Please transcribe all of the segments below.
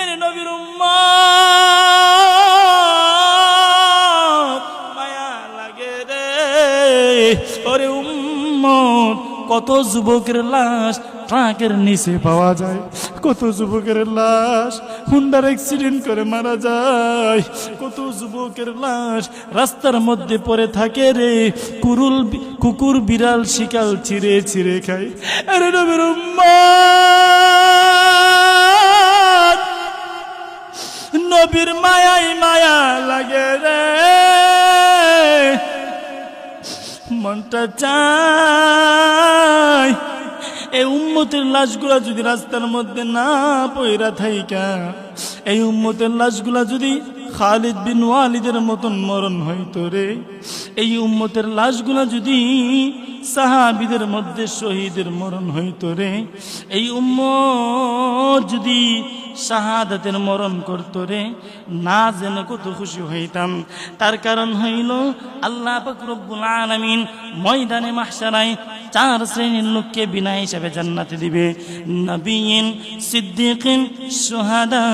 এরে নবীর মায়া লাগে রে ওরে উম্মত কত যুবকের লাশ ট্রাকের নিচে পাওয়া যায় কত যুবকের লাশ হুন্ডার অ্যাক্সিডেন্ট করে মারা যায় কত যুবকের লাশ রাস্তার মধ্যে পড়ে থাকে রে কুরুল কুকুর বিড়াল শিকাল ছিঁড়ে ছিঁড়ে খায় আরে নবীর উম্মত মনটা চায় এই উম্মতের লাশগুলা যদি রাস্তার মধ্যে না পয়রা থাইকা, এই উম্মতের লাশগুলা যদি খালিদ বিন ওয়ালিদের মতন মরণ হইতো রে, এই উম্মতের লাশগুলা যদি সাহাবিদের মধ্যে শহীদের মরণ হইতো রে, এই উম্মত যদি শাহাদাতের মরণ করত রে। না যেন কত খুশি হইতাম। তার কারণ হইল আল্লাহ পাক রব্বুল আলামিন ময়দানে মাহশারায় চার শ্রেণির লোককে বিনা হিসাবে জান্নাতে দিবে। নবীন, সিদ্দিকিন, সুহাদা,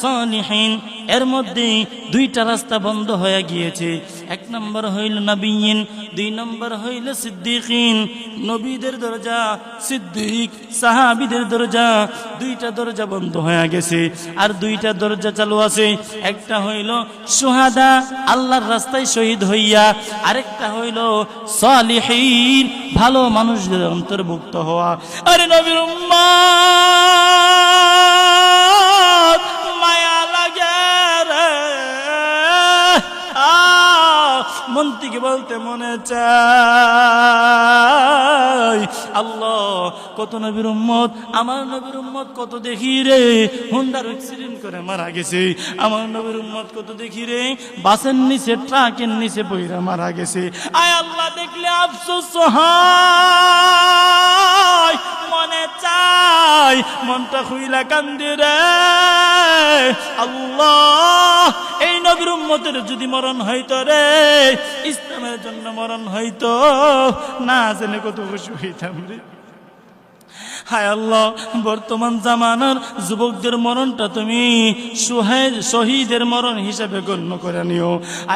সালিহিন, এর মধ্যে দুইটা রাস্তা বন্ধ হয়ে গিয়েছে। এক নম্বর হইল নবীন দুই নম্বর হইল সিদ্দিকিন। নবীদের দরজা, সিদ্দিক সাহাবিদের দরজা, দুইটা দরজা বন্ধ হয়ে গেছে। আর দুইটা দরজা চালু আছে। একটা হইল সুহাদা আল্লাহর রাস্তায় শহীদ হইয়া। আরেকটা হইল সালিহীন, ভালো মানুষদের অন্তর্ভুক্ত হওয়া। আরে নবীর উম্মত মন থেকে বলতে মনে চাই আল্লাহ, কত নবীর উম্মত, আমার নবীর উম্মত কত দেখি রে? হুন্ডার অ্যাক্সিডেন্ট করে মারা গেছে। আমার নবীর উম্মত কত দেখি রে? বাসের নিচে, ট্রাকের নিচে বইরা মারা গেছে। আয় আল্লাহ, দেখলে আফসোস, হয়! মনে চাই মনটা খুইলা কান্দি রে। আল্লাহ উম্মতের যদি মরণ হইতো রে, ইসলামের জন্য মরণ হইতো। না জেনে কত খুশি হইতাম রে। হায় আল্লাহ, বর্তমান জামানার যুবকদের মরণটা তুমি সহিদের মরণ হিসাবে গণ্য করে নিও।